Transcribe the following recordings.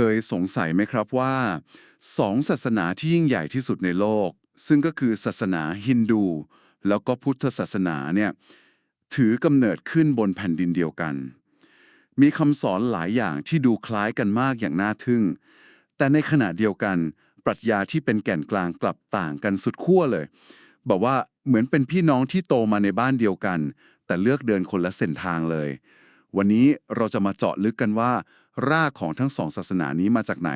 เคยสงสัยไหมครับว่าสองศาสนาที่ยิ่งใหญ่ที่สุดในโลก ซึ่งก็คือศาสนาฮินดู แล้วก็พุทธศาสนาเนี่ยถือกำเนิดขึ้นบนแผ่นดินเดียวกัน มีคำสอนหลายอย่างที่ดูคล้ายกันมากอย่างน่าทึ่ง แต่ในขณะเดียวกัน ปรัชญาที่เป็นแก่นกลางกลับต่างกันสุดขั้วเลยบอกว่าเหมือนเป็นพี่น้องที่โตมาในบ้านเดียวกัน แต่เลือกเดินคนละเส้นทางเลย วันนี้เราจะมาเจาะลึกกันว่า รากของทั้งสองศาสนานี้มาจากไหน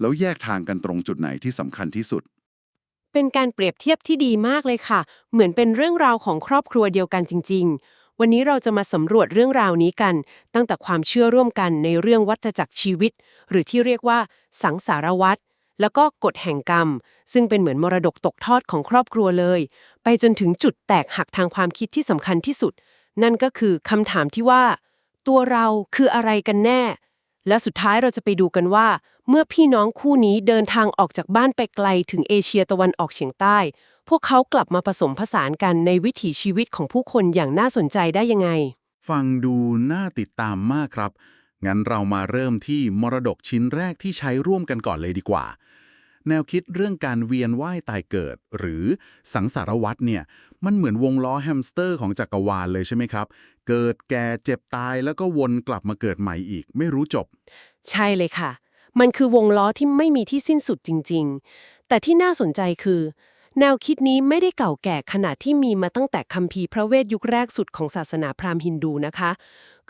แล้วแยกทางกันตรงจุดไหนที่สำคัญที่สุด เป็นการเปรียบเทียบที่ดีมากเลยค่ะ เหมือนเป็นเรื่องราวของครอบครัวเดียวกันจริง ๆ วันนี้เราจะมาสำรวจเรื่องราวนี้กัน ตั้งแต่ความเชื่อร่วมกันในเรื่องวัฏจักรชีวิต หรือที่เรียกว่า สังสารวัฏแล้วก็กฎแห่งกรรม ซึ่งเป็นเหมือนมรดกตกทอดของครอบครัวเลย ไปจนถึงจุดแตกหักทางความคิดที่สำคัญที่สุด นั่นก็คือคำถามที่ว่า ตัวเราคืออะไรกันแน่ และสุดท้ายเราจะไปดูกันว่า เมื่อพี่น้องคู่นี้เดินทางออกจากบ้านไปไกลถึงเอเชียตะวันออกเฉียงใต้ พวกเขากลับมาผสมผสานกันในวิถีชีวิตของผู้คนอย่างน่าสนใจได้ยังไง ฟังดูน่าติดตามมากครับ งั้นเรามาเริ่มที่มรดกชิ้นแรกที่ใช้ร่วมกันก่อนเลยดีกว่า แนวคิดเรื่องการเวียนว่ายตายเกิด หรือสังสารวัฏเนี่ยมันเหมือนวงล้อแฮมสเตอร์ของจักรวาลเลยใช่ไหมครับ เกิดแก่เจ็บตายแล้วก็วนกลับมาเกิดใหม่อีก ไม่รู้จบ ใช่เลยค่ะ มันคือวงล้อที่ไม่มีที่สิ้นสุดจริง ๆ แต่ที่น่าสนใจคือ แนวคิดนี้ไม่ได้เก่าแก่ขนาดที่มีมาตั้งแต่คัมภีร์พระเวทยุคแรกสุดของศาสนาพราหมณ์ฮินดูนะคะ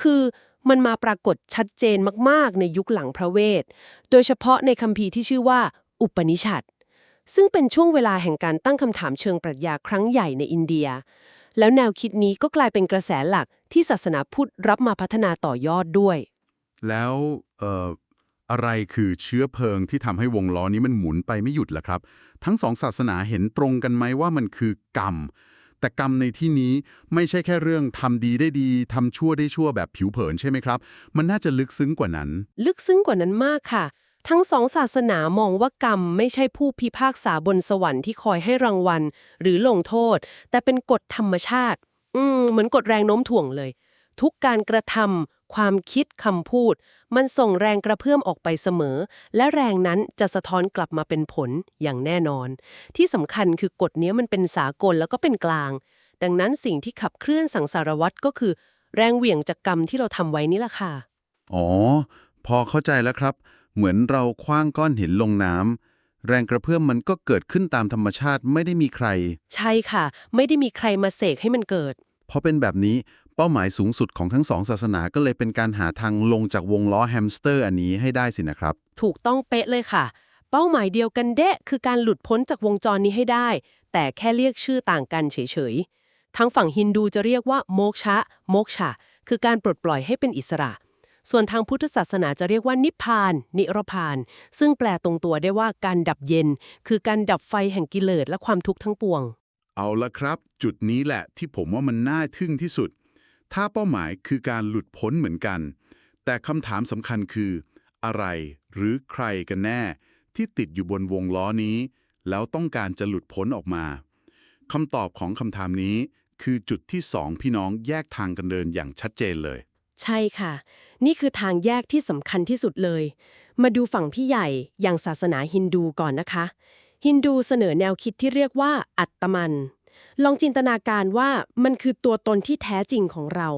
คือมันมาปรากฏชัดเจนมาก ๆ ในยุคหลังพระเวท โดยเฉพาะในคัมภีร์ที่ชื่อว่า อุปนิชัดซึ่งเป็นช่วงเวลาแห่งการตั้งคำถามเชิงปรัชญาครั้งใหญ่ในอินเดีย แล้วแนวคิดนี้ก็กลายเป็นกระแสหลักที่ศาสนาพุทธรับมาพัฒนาต่อยอดด้วย แล้วเอ่ออะไรคือเชื้อเพลิงที่ทำให้วงล้อนี้มันหมุนไปไม่หยุดล่ะครับ ทั้งสองศาสนาเห็นตรงกันไหมว่ามันคือกรรม แต่กรรมในที่นี้ไม่ใช่แค่เรื่องทำดีได้ดีทำชั่วได้ชั่วแบบผิวเผินใช่ไหมครับ มันน่าจะลึกซึ้งกว่านั้น ลึกซึ้งกว่านั้นมากค่ะ ทั้งสองศาสนามองว่ากรรมไม่ใช่ผู้พิพากษาบนสวรรค์ที่คอยให้รางวัล หรือลงโทษ แต่เป็นกฎธรรมชาติ อืมเหมือนกฎแรงโน้มถ่วงเลย ทุกการกระทำความคิดคำพูด มันส่งแรงกระเพื่อมออกไปเสมอ และแรงนั้นจะสะท้อนกลับมาเป็นผลอย่างแน่นอน ที่สำคัญคือกฎนี้มันเป็นสากลแล้วก็เป็นกลาง ดังนั้นสิ่งที่ขับเคลื่อนสังสารวัตรก็คือ แรงเหวี่ยงจากกรรมที่เราทำไว้นี่แหละค่ะอ๋อ พอเข้าใจแล้วครับ เหมือนเราคว้างก้อนหินลงน้ำแรงกระเพื่อมมันก็เกิดขึ้นตามธรรมชาติไม่ได้มีใคร ใช่ค่ะ ไม่ได้มีใครมาเสกให้มันเกิดพอเป็นแบบนี้เป้าหมายสูงสุดของทั้งสองศาสนาก็เลยเป็นการหาทางลงจากวงล้อแฮมสเตอร์อันนี้ให้ได้สินะครับ ถูกต้องเป๊ะเลยค่ะ เป้าหมายเดียวกันเดะคือการหลุดพ้นจากวงจรนี้ให้ได้ แต่แค่เรียกชื่อต่างกันเฉยๆทั้งฝั่งฮินดูจะเรียกว่าโมกชะ โมกชะ คือการปลดปล่อยให้เป็นอิสระ ส่วนทางพุทธศาสนาจะเรียกว่านิพพาน นิรพาน ซึ่งแปลตรงตัวได้ว่าการดับเย็น คือการดับไฟแห่งกิเลสและความทุกข์ทั้งปวง เอาละครับ จุดนี้แหละที่ผมว่ามันน่าทึ่งที่สุด ถ้าเป้าหมายคือการหลุดพ้นเหมือนกัน แต่คำถามสำคัญคือ อะไรหรือใครกันแน่ ที่ติดอยู่บนวงล้อนี้ แล้วต้องการจะหลุดพ้นออกมาคำตอบของคำถามนี้คือจุดที่สองพี่น้องแยกทางกันเดินอย่างชัดเจนเลย ใช่ค่ะ นี่คือทางแยกที่สำคัญที่สุดเลย มาดูฝั่งพี่ใหญ่อย่างศาสนาฮินดูก่อนนะคะ ฮินดูเสนอแนวคิดที่เรียกว่า อัตมัน ลองจินตนาการว่ามันคือตัวตนที่แท้จริงของเรา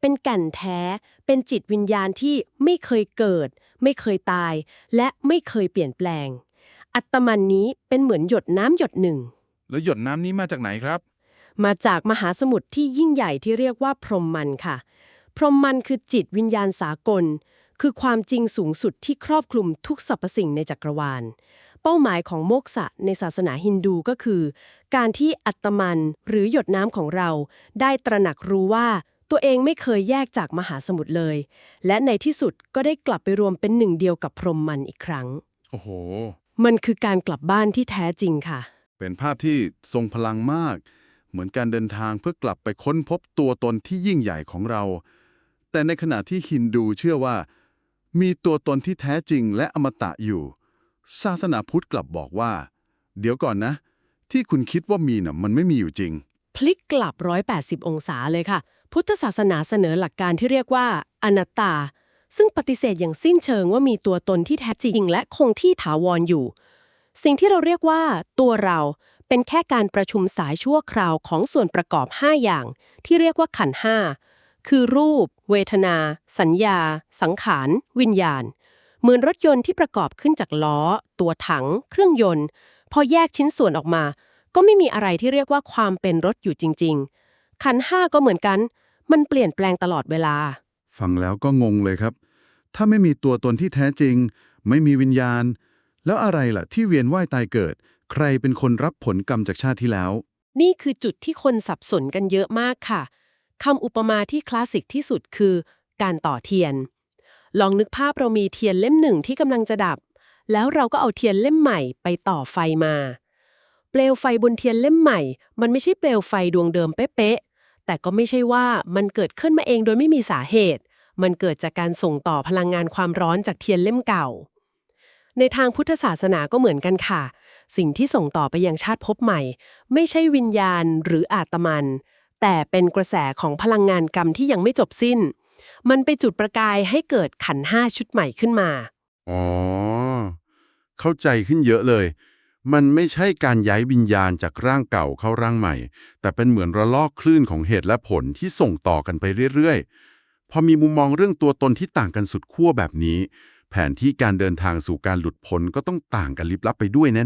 เป็นแก่นแท้ เป็นจิตวิญญาณที่ไม่เคยเกิด ไม่เคยตาย และไม่เคยเปลี่ยนแปลง อัตมันนี้เป็นเหมือนหยดน้ำหยดหนึ่ง แล้วหยดน้ำนี้มาจากไหนครับ มาจากมหาสมุทรที่ยิ่งใหญ่ที่เรียกว่าพรหมมันค่ะ พรหมมันคือจิตวิญญาณสากล คือความจริงสูงสุดที่ครอบคลุมทุกสรรพสิ่งในจักรวาล เป้าหมายของโมกษะในศาสนาฮินดูก็คือ การที่อัตมันหรือหยดน้ำของเรา ได้ตระหนักรู้ว่าตัวเองไม่เคยแยกจากมหาสมุทรเลย และในที่สุดก็ได้กลับไปรวมเป็นหนึ่งเดียวกับพรหมมันอีกครั้ง โอ้โห มันคือการกลับบ้านที่แท้จริงค่ะ เป็นภาพที่ทรงพลังมาก เหมือนการเดินทางเพื่อกลับไปค้นพบตัวตนที่ยิ่งใหญ่ของเรา แต่ในขณะที่ฮินดูเชื่อว่า มีตัวตนที่แท้จริงและอมตะอยู่ ศาสนาพุทธกลับบอกว่า เดี๋ยวก่อนนะ ที่คุณคิดว่ามีน่ะมันไม่มีอยู่จริง พลิกกลับ 180 องศาเลยค่ะ พุทธศาสนาเสนอหลักการที่เรียกว่า อนัตตา ซึ่งปฏิเสธอย่างสิ้นเชิงว่ามีตัวตนที่แท้จริง และคงที่ถาวรอยู่ สิ่งที่เราเรียกว่า ตัวเราเป็นแค่การประชุมสายชั่วคราวของส่วนประกอบ 5 อย่าง ที่เรียกว่าขันห้า คือรูป เวทนา สัญญา สังขาร วิญญาณ เหมือนรถยนต์ที่ประกอบขึ้นจากล้อ ตัวถัง เครื่องยนต์ พอแยกชิ้นส่วนออกมา ก็ไม่มีอะไรที่เรียกว่าความเป็นรถอยู่จริง ๆ ขันธ์ห้าก็เหมือนกัน มันเปลี่ยนแปลงตลอดเวลา ฟังแล้วก็งงเลยครับ ถ้าไม่มีตัวตนที่แท้จริง ไม่มีวิญญาณ แล้วอะไรล่ะที่เวียนว่ายตายเกิด ใครเป็นคนรับผลกรรมจากชาติที่แล้ว นี่คือจุดที่คนสับสนกันเยอะมากค่ะ คำอุปมาที่คลาสสิกที่สุดคือ การต่อเทียน ลองนึกภาพเรามีเทียนเล่มหนึ่งที่กำลังจะดับ แล้วเราก็เอาเทียนเล่มใหม่ไปต่อไฟมา เปลวไฟบนเทียนเล่มใหม่ มันไม่ใช่เปลวไฟดวงเดิมเป๊ะๆแต่ก็ไม่ใช่ว่ามันเกิดขึ้นมาเองโดยไม่มีสาเหตุ มันเกิดจากการส่งต่อพลังงานความร้อนจากเทียนเล่มเก่า ในทางพุทธศาสนาก็เหมือนกันค่ะ สิ่งที่ส่งต่อไปยังชาติภพใหม่ ไม่ใช่วิญญาณหรืออาตมัน แต่เป็นกระแสของพลังงานกรรมที่ยังไม่จบสิ้น มันไปจุดประกายให้เกิดขันธ์ห้าชุดใหม่ขึ้นมา อ๋อ เข้าใจขึ้นเยอะเลย มันไม่ใช่การย้ายวิญญาณจากร่างเก่าเข้าร่างใหม่ แต่เป็นเหมือนระลอกคลื่นของเหตุและผลที่ส่งต่อกันไปเรื่อยๆ พอมีมุมมองเรื่องตัวตนที่ต่างกันสุดขั้วแบบนี้ แผนที่การเดินทางสู่การหลุดพ้นก็ต้องต่างกันลิบลับไปด้วยแน่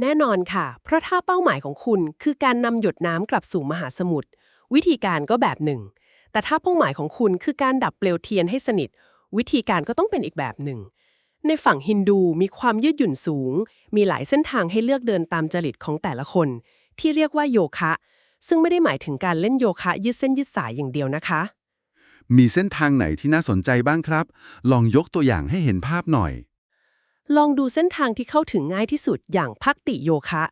แน่นอนค่ะ เพราะถ้าเป้าหมายของคุณคือการนำหยดน้ำกลับสู่มหาสมุทร วิธีการก็แบบหนึ่ง แต่ถ้าเป้าหมายของคุณคือการดับเปลวเทียนให้สนิท วิธีการก็ต้องเป็นอีกแบบหนึ่ง ในฝั่งฮินดูมีความยืดหยุ่นสูง มีหลายเส้นทางให้เลือกเดินตามจริตของแต่ละคน ที่เรียกว่าโยคะ ซึ่งไม่ได้หมายถึงการเล่นโยคะยืดเส้นยืดสายอย่างเดียวนะคะ มีเส้นทางไหนที่น่าสนใจบ้างครับ ลองยกตัวอย่างให้เห็นภาพหน่อย ลองดูเส้นทางที่เข้าถึงง่ายที่สุดอย่างพักติโยคะ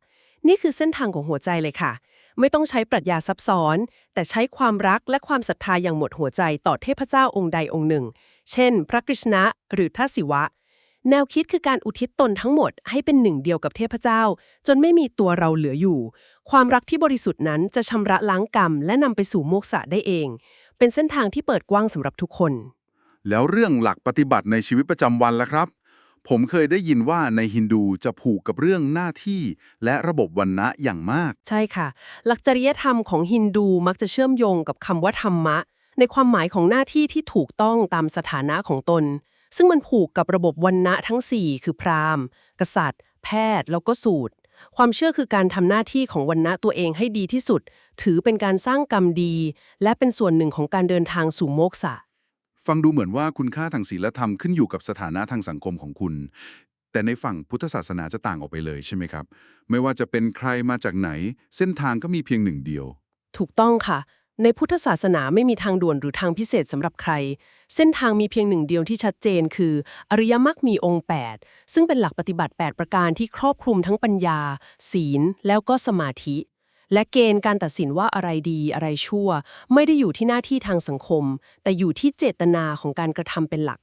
นี่คือเส้นทางของหัวใจเลยค่ะ ไม่ต้องใช้ปรัชญาซับซ้อน แต่ใช้ความรักและความศรัทธาอย่างหมดหัวใจต่อเทพเจ้าองค์ใดองค์หนึ่ง เช่น พระกฤษณะหรือท้าศิวะ แนวคิดคือการอุทิศตนทั้งหมดให้เป็นหนึ่งเดียวกับเทพเจ้า จนไม่มีตัวเราเหลืออยู่ ความรักที่บริสุทธิ์นั้นจะชำระล้างกรรม และนำไปสู่โมกษะได้เอง เป็นเส้นทางที่เปิดกว้างสำหรับทุกคน แล้วเรื่องหลักปฏิบัติในชีวิตประจำวันล่ะครับ ผมเคยได้ยินว่าในฮินดูจะผูกกับเรื่องหน้าที่ และระบบวันนะอย่างมาก ใช่ค่ะ หลักจริยธรรมของฮินดูมักจะเชื่อมโยงกับคำว่าธรรมะ ในความหมายของหน้าที่ที่ถูกต้องตามสถานะของตน ซึ่งมันผูกกับระบบวันนะทั้ง 4 คือพราหมณ์ กษัตริย์ แพทย์ แล้วก็สูตร ความเชื่อคือการทำหน้าที่ของวันนะตัวเองให้ดีที่สุด ถือเป็นการสร้างกรรมดี และเป็นส่วนหนึ่งของการเดินทางสู่โมกษะ ฟังดูเหมือนว่าคุณค่าทางศีลธรรมขึ้นอยู่กับสถานะทางสังคมของคุณ แต่ในฝั่งพุทธศาสนาจะต่างออกไปเลยใช่ไหมครับ ไม่ว่าจะเป็นใครมาจากไหน เส้นทางก็มีเพียงหนึ่งเดียว ถูกต้องค่ะ ในพุทธศาสนาไม่มีทางด่วนหรือทางพิเศษสำหรับใคร เส้นทางมีเพียงหนึ่งเดียวที่ชัดเจนคือ อริยมรรคมีองค์ 8 ซึ่งเป็นหลักปฏิบัติ 8 ประการที่ครอบคลุมทั้งปัญญา ศีล แล้วก็สมาธิ และเกณฑ์การตัดสินว่าอะไรดีอะไรชั่ว ไม่ได้อยู่ที่หน้าที่ทางสังคม แต่อยู่ที่เจตนาของการกระทำเป็นหลัก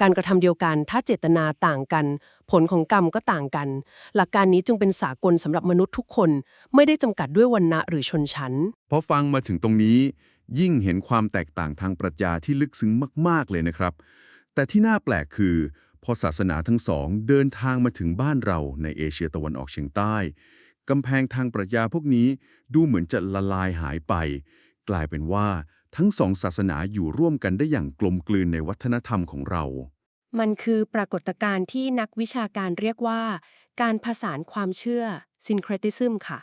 การกระทำเดียวกัน ถ้าเจตนาต่างกัน ผลของกรรมก็ต่างกัน หลักการนี้จึงเป็นสากลสำหรับมนุษย์ทุกคน ไม่ได้จำกัดด้วยวรรณะหรือชนชั้นพอฟังมาถึงตรงนี้ ยิ่งเห็นความแตกต่างทางปรัชญาที่ลึกซึ้งมาก ๆเลยนะครับ แต่ที่น่าแปลกคือพอศาสนาทั้งสองเดินทางมาถึงบ้านเราในเอเชียตะวันออกเฉียงใต้ กำแพงทางปรัชญาพวกนี้ดูเหมือนจะละลายหายไป กลายเป็นว่าทั้งสองศาสนาอยู่ร่วมกันได้อย่างกลมกลืนในวัฒนธรรมของเรา มันคือปรากฏการณ์ที่นักวิชาการเรียกว่า การผสานความเชื่อ syncretism ค่ะ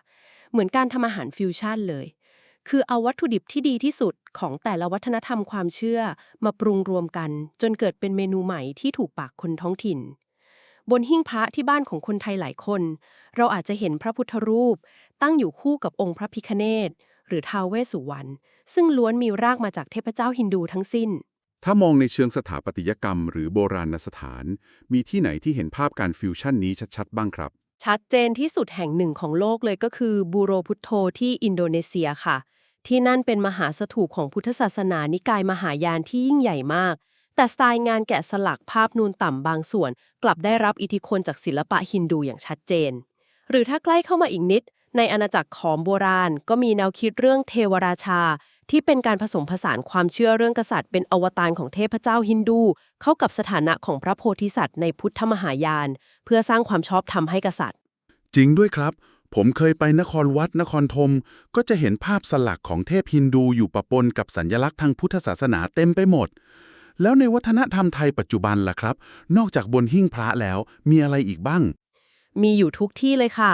เหมือนการทำอาหารฟิวชั่นเลย คือเอาวัตถุดิบที่ดีที่สุดของแต่ละวัฒนธรรมความเชื่อมาปรุงรวมกัน จนเกิดเป็นเมนูใหม่ที่ถูกปากคนท้องถิ่น บนหิ้งพระที่บ้านของคนไทยหลายคน เราอาจจะเห็นพระพุทธรูป ตั้งอยู่คู่กับองค์พระพิคเนศหรือท้าวเวสสุวรรณซึ่งล้วนมีรากมาจากเทพเจ้าฮินดูทั้งสิ้น ถ้ามองในเชิงสถาปัตยกรรม หรือโบราณสถาน มีที่ไหนที่เห็นภาพการฟิวชั่นนี้ชัดๆ บ้างครับ ชัดเจนที่สุดแห่งหนึ่งของโลกเลยก็คือบูโรพุทโธที่อินโดนีเซียค่ะ ที่นั่นเป็นมหาสถูปของพุทธศาสนานิกายมหายานที่ยิ่งใหญ่มาก แต่สไตล์งานแกะสลักภาพนูนต่ำบางส่วน กลับได้รับอิทธิพลจากศิลปะฮินดูอย่างชัดเจน หรือถ้าใกล้เข้ามาอีกนิด ในอาณาจักรขอมโบราณ ก็มีแนวคิดเรื่องเทวราชา ที่เป็นการผสมผสานความเชื่อเรื่องกษัตริย์เป็นอวตารของเทพเจ้าฮินดู เข้ากับสถานะของพระโพธิสัตว์ในพุทธมหายาน เพื่อสร้างความชอบธรรมให้กษัตริย์ จริงด้วยครับ ผมเคยไปนครวัดนครธมก็จะเห็นภาพสลักของเทพฮินดูอยู่ปะปนกับสัญลักษณ์ทางพุทธศาสนาเต็มไปหมด แล้วในวัฒนธรรมไทยปัจจุบันล่ะครับ นอกจากบนหิ้งพระแล้วมีอะไรอีกบ้าง มีอยู่ทุกที่เลยค่ะ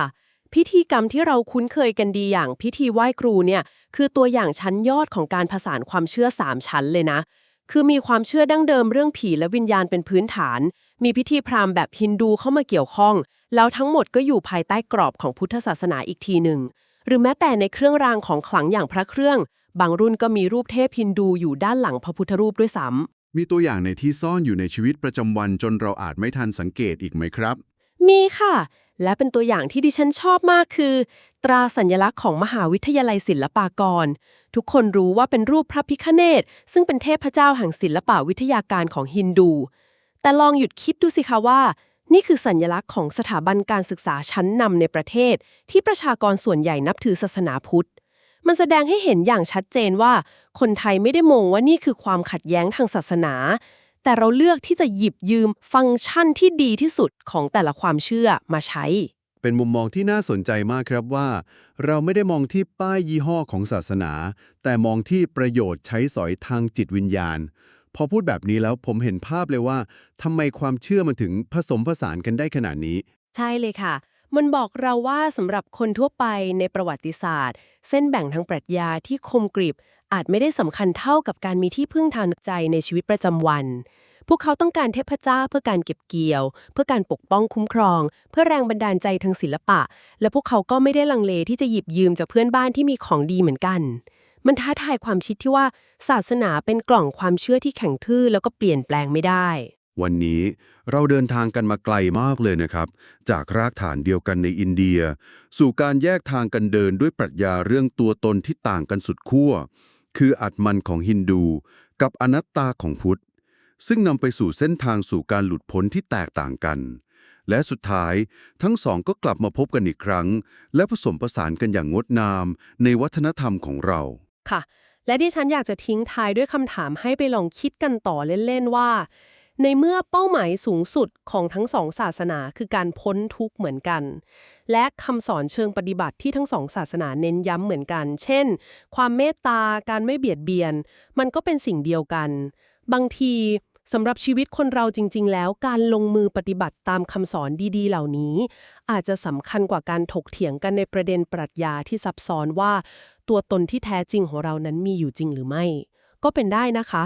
พิธีกรรมที่เราคุ้นเคยกันดีอย่างพิธีไหว้ครูเนี่ยคือตัวอย่างชั้นยอดของการผสานความเชื่อ3ชั้นเลยนะ คือมีความเชื่อดั้งเดิมเรื่องผีและวิญญาณเป็นพื้นฐาน มีพิธีพราหมณ์แบบฮินดูเข้ามาเกี่ยวข้อง แล้วทั้งหมดก็อยู่ภายใต้กรอบของพุทธศาสนาอีกทีหนึ่งหรือแม้แต่ในเครื่องรางของขลังอย่างพระเครื่อง บางรุ่นก็มีรูปเทพฮินดูอยู่ด้านหลังพระพุทธรูปด้วยซ้ำ มีตัวอย่างในที่ซ่อนอยู่ในชีวิตประจำวันจนเราอาจไม่ทันสังเกตอีกไหมครับ มีค่ะ และเป็นตัวอย่างที่ดิฉันชอบมากคือ ตราสัญลักษณ์ของมหาวิทยาลัยศิลปากร ทุกคนรู้ว่าเป็นรูปพระพิฆเนศซึ่งเป็นเทพเจ้าแห่งศิลปวิทยาการของฮินดู แต่ลองหยุดคิดดูสิคะว่า นี่คือสัญลักษณ์ของสถาบันการศึกษาชั้นนำในประเทศ ที่ประชากรส่วนใหญ่นับถือศาสนาพุทธ มันแสดงให้เห็นอย่างชัดเจนว่า คนไทยไม่ได้มองว่านี่คือความขัดแย้งทางศาสนา แต่เราเลือกที่จะหยิบยืมฟังก์ชันที่ดีที่สุดของแต่ละความเชื่อมาใช้ เป็นมุมมองที่น่าสนใจมากครับว่า เราไม่ได้มองที่ป้ายยี่ห้อของศาสนา แต่มองที่ประโยชน์ใช้สอยทางจิตวิญญาณ พอพูดแบบนี้แล้วผมเห็นภาพเลยว่าทำไมความเชื่อมันถึงผสมผสานกันได้ขนาดนี้ ใช่เลยค่ะ มันบอกเราว่าสำหรับคนทั่วไปในประวัติศาสตร์ เส้นแบ่งทางปรัชญาที่คมกริบ อาจไม่ได้สำคัญเท่ากับการมีที่พึ่งทางใจในชีวิตประจำวัน พวกเขาต้องการเทพเจ้าเพื่อการเก็บเกี่ยว เพื่อการปกป้องคุ้มครอง เพื่อแรงบันดาลใจทางศิลปะ และพวกเขาก็ไม่ได้ลังเลที่จะหยิบยืมจากเพื่อนบ้านที่มีของดีเหมือนกันมันท้าทายความคิดที่ว่าศาสนาเป็นกล่องความเชื่อที่แข็งทื่อแล้วก็เปลี่ยนแปลงไม่ได้ วันนี้เราเดินทางกันมาไกลมากเลยนะครับ จากรากฐานเดียวกันในอินเดีย สู่การแยกทางกันเดินด้วยปรัชญาเรื่องตัวตนที่ต่างกันสุดขั้ว คืออัตมันของฮินดู กับอนัตตาของพุทธ ซึ่งนำไปสู่เส้นทางสู่การหลุดพ้นที่แตกต่างกัน และสุดท้ายทั้งสองก็กลับมาพบกันอีกครั้ง และผสมผสานกันอย่างงดงามในวัฒนธรรมของเรา ค่ะ และที่ฉันอยากจะทิ้งท้ายด้วยคำถามให้ไปลองคิดกันต่อเล่นๆว่า ในเมื่อเป้าหมายสูงสุดของทั้งสองศาสนาคือการพ้นทุกข์เหมือนกัน และคำสอนเชิงปฏิบัติที่ทั้งสองศาสนาเน้นย้ำเหมือนกัน เช่น ความเมตตา การไม่เบียดเบียน มันก็เป็นสิ่งเดียวกัน บางทีสำหรับชีวิตคนเราจริง ๆ แล้วการลงมือปฏิบัติตามคำสอนดีๆ เหล่านี้ อาจจะสำคัญกว่าการถกเถียงกันในประเด็นปรัชญาที่ซับซ้อนว่า ตัวตนที่แท้จริงของเรานั้นมีอยู่จริงหรือไม่ ก็เป็นได้นะคะ